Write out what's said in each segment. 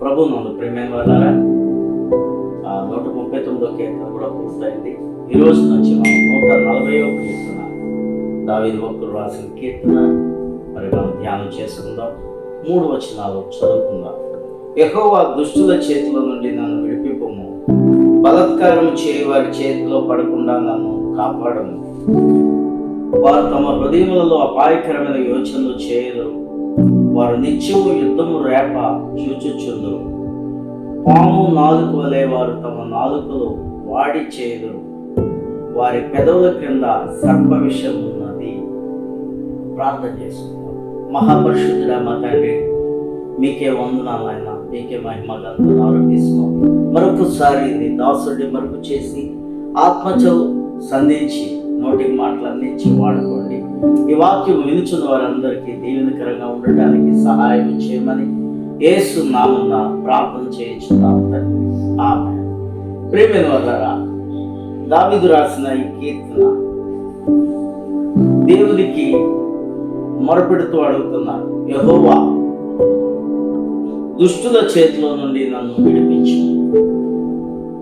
ప్రభు నందు ప్రేమైన వాళ్ళారా నూట ముప్పై తొమ్మిదో కీర్తన కూడా పూర్తయింది. ఈ రోజు నుంచి మనం నూట నలభైవ కీర్తన దావిది భక్తులు రాసిన కీర్తన మరి మనం ధ్యానం చేసుకుందాం. మూడు వచనాలు చదువుకుందాం. యెహోవా దుష్టుల చేతిలో నుండి నన్ను విడిపింపము. బలత్కారం చేయి వారి చేతిలో పడకుండా నన్ను కాపాడము. వారు తమ హృదయములలో అపాయకరమైన యోచనలు చేయరు. వారు నిత్యము యుద్ధము రేప చూచుచుందరు. పాము నాలుక వలె వారు తమ నాలుకలు వాడి చేయుదురు. వారి పెదవుల క్రింద సర్ప విషయం ఉన్నది. ప్రార్థన చేసుకుందాం. మహాపరిశుద్ధుడ మా తండ్రి మీకే వందనాలైన మీకే మహిమ గంతులు ఆరోపిస్తున్నాం మరొకసారి నీ దాసుడి మరుపు చేసి ఆత్మచు సంధించి నోటికి మాటలు అందించి వాడుకోండి. ఈ వాక్యం వినుచున్న వారందరికీ దీవెనకరంగా ఉండటానికి సహాయం చేయమని ఏసు నామన్న ప్రార్థన చేయించున్నాం తండ్రి. ఆమె ప్రేమైన వాళ్ళరా దావిదు రాసిన ఈ కీర్తన దేవునికి మొరపెడుతూ అడుగుతున్నాను యహోవా దుష్టుల చేతిలో నుండి నన్ను విడిపించు.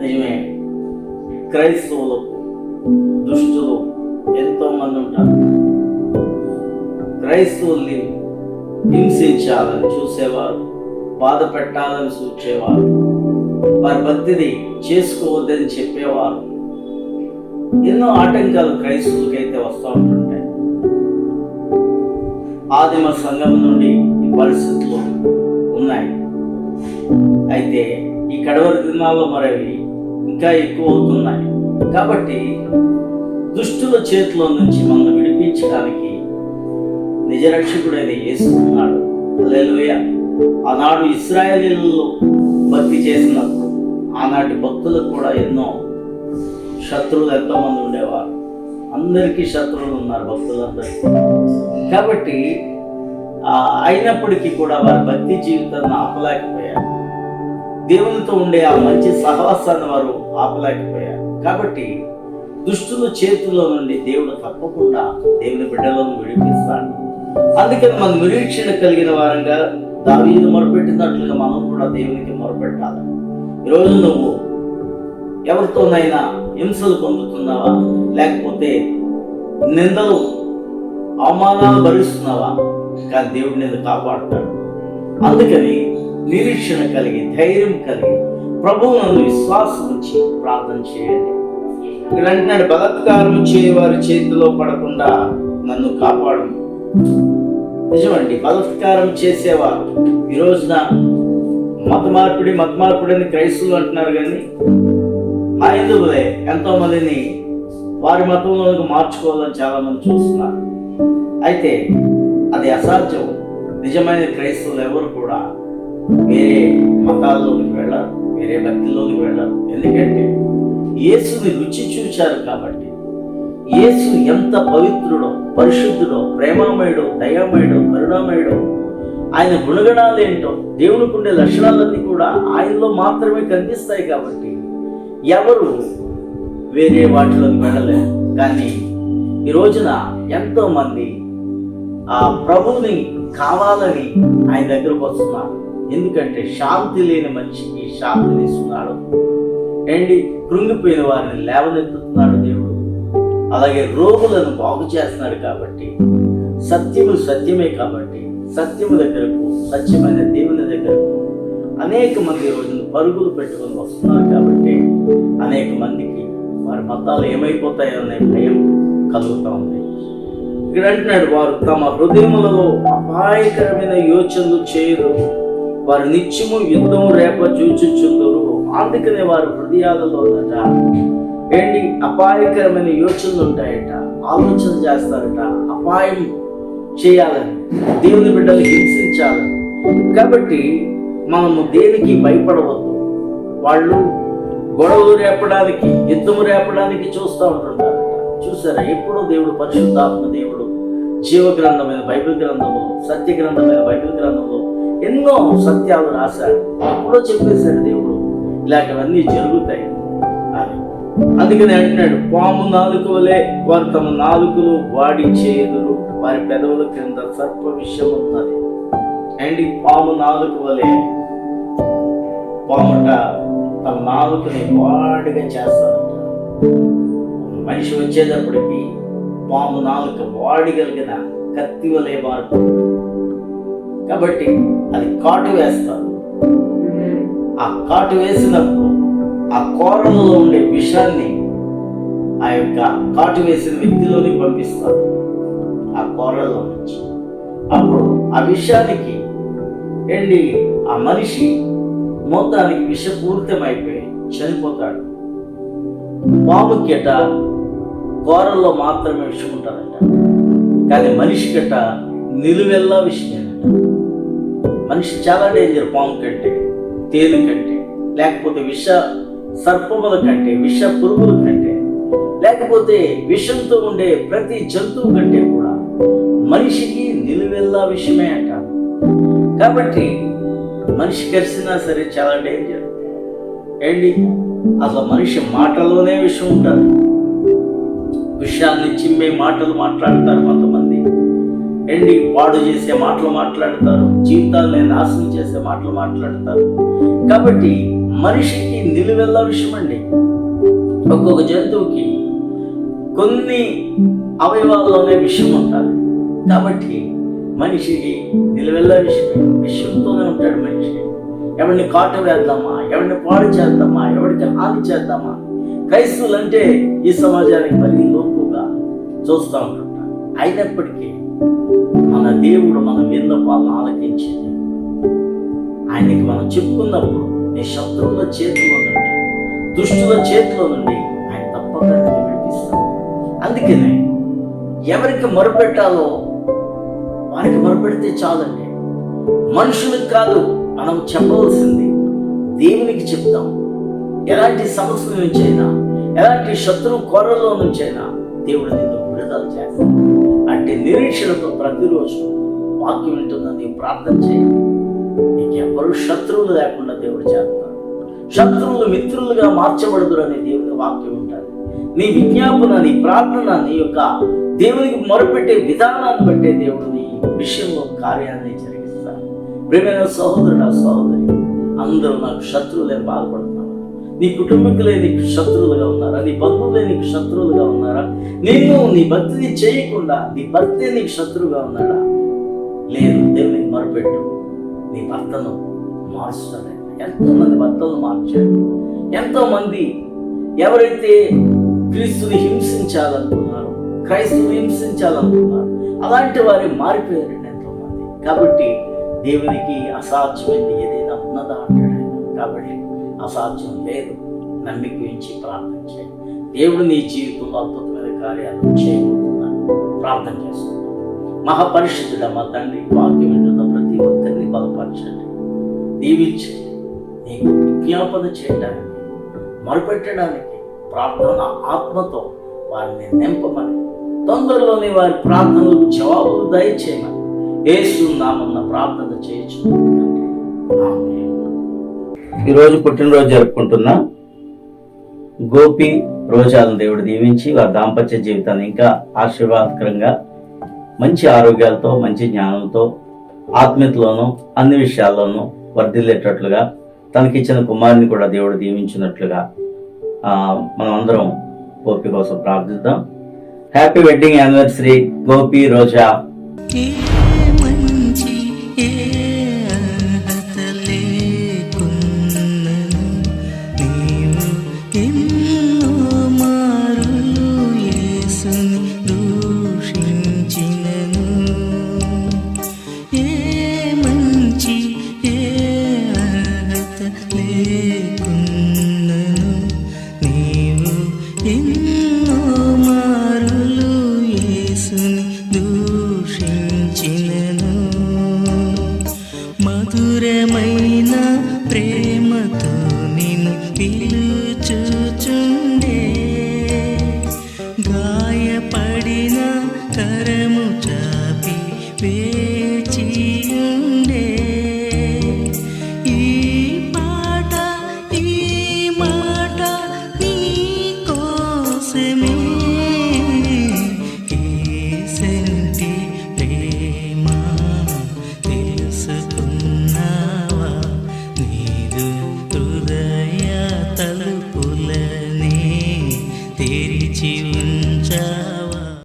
నిజమే క్రైస్తవులకు దుష్టులు ఎంతో మంది ఉంటారు. క్రైస్తవుల్ని హింసించాలని చూసేవారు బాధ పెట్టాలని చూచేవారు వారి భక్తిని చేసుకోవద్దని చెప్పేవారు. ఎన్నో ఆటంకాలు క్రైస్తవులకైతే వస్తూ ఉంటుంటాయి. ఆదిమ సంఘం నుండి ఈ పరిస్థితులు ఉన్నాయి. అయితే ఈ కడవరి దినాల్లో మరవి ఇంకా ఎక్కువ అవుతున్నాయి. కాబట్టి దుష్టుల చేతిలో నుంచి మనం విడిపించడానికి నిజరక్షకుడైన యేసు ఉన్నాడు. లేలోయ ఆనాడు ఇస్రాయేలీలలో భక్తి చేసినప్పుడు ఆనాటి భక్తులకు కూడా ఎన్నో శత్రువులు ఎంతోమంది ఉండేవారు. అందరికీ శత్రువులు ఉన్నారు భక్తులందరికీ కాబట్టి అయినప్పటికీ కూడా వారి భక్తి జీవితాన్ని ఆపలేకపోయారు. దేవునితో ఉండే ఆ మంచి సహవాసాన్ని వారు ఆపలేకపోయారు. కాబట్టి దుష్టుల చేతుల్లో నుండి దేవుడు తప్పకుండా దేవుని బిడ్డలను విడిపిస్తాడు. అందుకని మనం నిరీక్షణ కలిగిన వారంగా దావీదు మొరపెట్టినట్లుగా మనం కూడా దేవునికి మొరపెట్టాలి. ఈరోజు నువ్వు ఎవరితోనైనా హింసలు పొందుతున్నావా? లేకపోతే నిందలు అవమానాలు భరిస్తున్నావా? కానీ దేవుడు నిన్ను కాపాడుతాడు. అందుకని నిరీక్షణ కలిగి ధైర్యం కలిగి ప్రభువు నన్ను విశ్వాసం ఉంచి ప్రార్థన చేయండి. ఇక్కడ అంటున్నాడు బలత్కారం చేయవారి చేతిలో పడకుండా నన్ను కాపాడు. నిజమండి. బలత్కారం చేసేవారు. ఈ రోజున మత మార్పిడి మత మార్పిడి అని క్రైస్తవులు అంటున్నారు కానీ హైందువులే ఎంతో మందిని వారి మతంలోకి మార్చుకోవాలని చాలా మంది చూస్తున్నారు. అయితే అది అసాధ్యం. నిజమైన క్రైస్తవులు ఎవరు కూడా వేరే మతాల్లోకి వెళ్ళరు వేరే భక్తిలోకి వెళ్ళరు. ఎందుకంటే యేసుని రుచి చూశారు కాబట్టి యేసు ఎంత పవిత్రుడో పరిశుద్ధుడో ప్రేమమయుడో దయామయుడో కరుణామయుడో ఆయన గుణగణాలు ఏంటో దేవునికి ఉండే లక్షణాలన్నీ కూడా ఆయనలో మాత్రమే కనిపిస్తాయి కాబట్టి ఎవరు వేరే వాటిలోకి వెళ్ళలేరు. కానీ ఈ రోజున ఎంతో మంది ఆ ప్రభువుని కావాలని ఆయన దగ్గరకు వస్తున్నారు. ఎందుకంటే శాంతి లేని మనిషికి శాంతిని ఇస్తున్నాడు ఏంటి? కృంగిపోయిన వారిని లేవనెత్తుతున్నాడు. అలాగే రోగులను బాగు చేస్తున్నాడు కాబట్టి సత్యము సత్యమే కాబట్టి సత్యము దగ్గరకు సత్యమైన దేవుని దగ్గరకు అనేక మంది రోజున పరుగులు పెట్టుకొని వస్తున్నారు కాబట్టి అనేక మందికి వారి మతాలు ఏమైపోతాయో అనే భయం కలుగుతూ ఉంది. ఇక్కడ అంటున్నాడు వారు తమ హృదయములలో అపాయకరమైన యోచనలు చేయరు. వారు నిత్యము యుద్ధము రేప చూచుచుందరు అందుకనే వారి హృదయాలలో ఏంటి? అపాయకరమైన యోచనలు ఉంటాయట ఆలోచన చేస్తారట అపాయం చేయాలని దేవుని బిడ్డలు హింసించాలని. కాబట్టి మనము దేనికి భయపడవద్దు. వాళ్ళు గొడవలు రేపడానికి యుద్ధము రేపడానికి చూస్తూ ఉంటుంటారు చూసారా? ఎప్పుడో దేవుడు పరిశుద్ధాత్మ దేవుడు జీవ గ్రంథమైన బైబిల్ గ్రంథము సత్య గ్రంథమైన బైబిల్ గ్రంథంలో ఎన్నో సత్యాలు రాశాడు. ఎప్పుడో చెప్పేశాడు దేవుడు. ఇలాంటివన్నీ జరుగుతాయి. అందుకని అంటున్నాడు పాము నాలుగు వారు తమ నాలుగులు వాడి చేదురు వారి పెదవుల క్రింద సర్ప విషయం ఉన్నది అండ్ ఈ పాము నాలుగు వలె పాముట తమ నాలుకని వాడిగా చేస్తారంట మనిషి వచ్చేటప్పటికి పాము నాలుక వాడిగలిగిన కత్తి వలే మార్పు. కాబట్టి అది కాటు వేస్తారు. ఆ కాటు వేసినప్పుడు ఆ కోరలలో ఉండే విషాన్ని ఆ యొక్క కాటు వేసిన వ్యక్తిలోని పంపిస్తారు. ఆ కోరలో నుంచి. అప్పుడు ఆ విషయానికి ఏంటి ఆ మనిషి మొత్తానికి విషపూరితమైపోయి చనిపోతాడు. పాము అట కోరల్లో మాత్రమే విషం ఉంటుందంట కానీ మనిషి గట నిలువెల్లా విషయమేనట మనిషి చాలా డేంజర్ పాము కంటే తేలు కంటే లేకపోతే విష సర్పముల కంటే విష పురుగుల కంటే లేకపోతే విషంతో ఉండే ప్రతి జంతువు కంటే కూడా మనిషికి నిలువెల్లా విషయమే అంట. కాబట్టి మనిషి కలిసినా సరే చాలా డేంజర్ ఏంటి? అసలు మనిషి మాటలోనే విషయం ఉంటారు. విషయాన్ని చిమ్మే మాటలు మాట్లాడతారు కొంతమంది. ఎండి పాడు చేసే మాటలు మాట్లాడతారు. జీవితాన్ని నాశనం చేసే మాటలు మాట్లాడతారు. కాబట్టి మనిషికి నిలువెల్ల విషయం అండి ఒక్కొక్క జంతువుకి కొన్ని అవయవాల్లోనే విషయం ఉంటారు కాబట్టి మనిషికి నిలువెల్ల విషయం విషయంతోనే ఉంటాడు మనిషి. ఎవరిని కాటు వేద్దామా ఎవరిని పాడు చేద్దామా ఎవరికి హాని చేద్దామా? క్రైస్తవులు అంటే ఈ సమాజానికి మరి లోపుగా చూస్తూ ఉంటుంటారు అయినప్పటికీ మన దేవుడు మన విన్నపాలను ఆలకించింది. ఆయనకి మనం చెప్పుకున్నప్పుడు నీ శత్రువుల చేతిలో నుండి దుష్టుల చేతిలో నుండి ఆయన తప్పక నిన్ను విడిపిస్తాడు. అందుకనే ఎవరికి మొరపెట్టాలో వారికి మొరపెడితే చాలండి. మనుషులకు కాదు మనం చెప్పవలసింది దేవునికి చెప్తాం. ఎలాంటి సమస్యల నుంచైనా ఎలాంటి శత్రువు కొరలో నుంచైనా దేవుడు నిన్ను విడుదల చేస్తాడు. అంటే నిరీక్షణతో ప్రతిరోజు వాక్యం వింటుందని ప్రార్థన చేయాలి ఎవరు శత్రువులు లేకుండా దేవుడు చేస్తాడు. శత్రువులు మిత్రులుగా మార్చబడదురని దేవుని వాక్యం ఉంటుంది. నీ విజ్ఞాపన నీ ప్రార్థన నీ యొక్క దేవునికి మొరపెట్టే విధానాన్ని బట్టే దేవుడు నీ విషయంలో కార్యాన్ని జరిగిస్తాడు. ప్రేమైన సహోదరుడు సహోదరి అందరూ నాకు శత్రువులే బాధపడుతున్నారు. నీ కుటుంబీకులే నీకు శత్రువులుగా ఉన్నారా? నీ బంధువులే నీకు శత్రువులుగా ఉన్నారా? నేను నీ భక్తిని చేయకుండా నీ భక్తే నీకు శత్రువుగా ఉన్నాడా? లేదు దేవునికి మొరపెట్టు. నీ భర్తను మారుస్తాడు ఎంతో మంది భర్తలను మార్చాడు ఎంతోమంది ఎవరైతే క్రీస్తుని హింసించాలనుకున్నారో క్రైస్తుని హింసించాలనుకున్నారు అలాంటి వారు మారిపోయారండి ఎంతో మంది కాబట్టి దేవునికి అసాధ్యమైంది ఏదైనా ఉన్నదా అంటాడు కాబట్టి అసాధ్యం లేదు. నమ్మిక ఉంచి ప్రార్థన చేయండి. దేవుడు నీ జీవితంలో అద్భుతమైన కార్యాలు చేయబోతున్నాను ప్రార్థన చేస్తున్నాను మహాపరిశుద్ధుడ మా తండ్రి వాక్యం బలపరచండి దీవించి నీకు విజ్ఞాపన చేయడానికి మొరపెట్టడానికి ప్రార్థన ఆత్మతో వారిని నింపమని తొందరలోనే వారి ప్రార్థనలు జవాబులు దయచేయమని యేసు నామన్న ప్రార్థన చేయొచ్చు ఈరోజు పుట్టినరోజు జరుపుకుంటున్న గోపి రోజాలను దేవుడు దీవించి వారి దాంపత్య జీవితాన్ని ఇంకా ఆశీర్వాదకరంగా మంచి ఆరోగ్యాలతో మంచి జ్ఞానంతో ఆత్మీయతలోనూ అన్ని విషయాల్లోనూ వర్ధిల్లేటట్లుగా తనకిచ్చిన కుమారుని కూడా దేవుడు దీవించినట్లుగా మనం అందరం గోపి కోసం ప్రార్థిద్దాం. Happy wedding anniversary Gopi Roja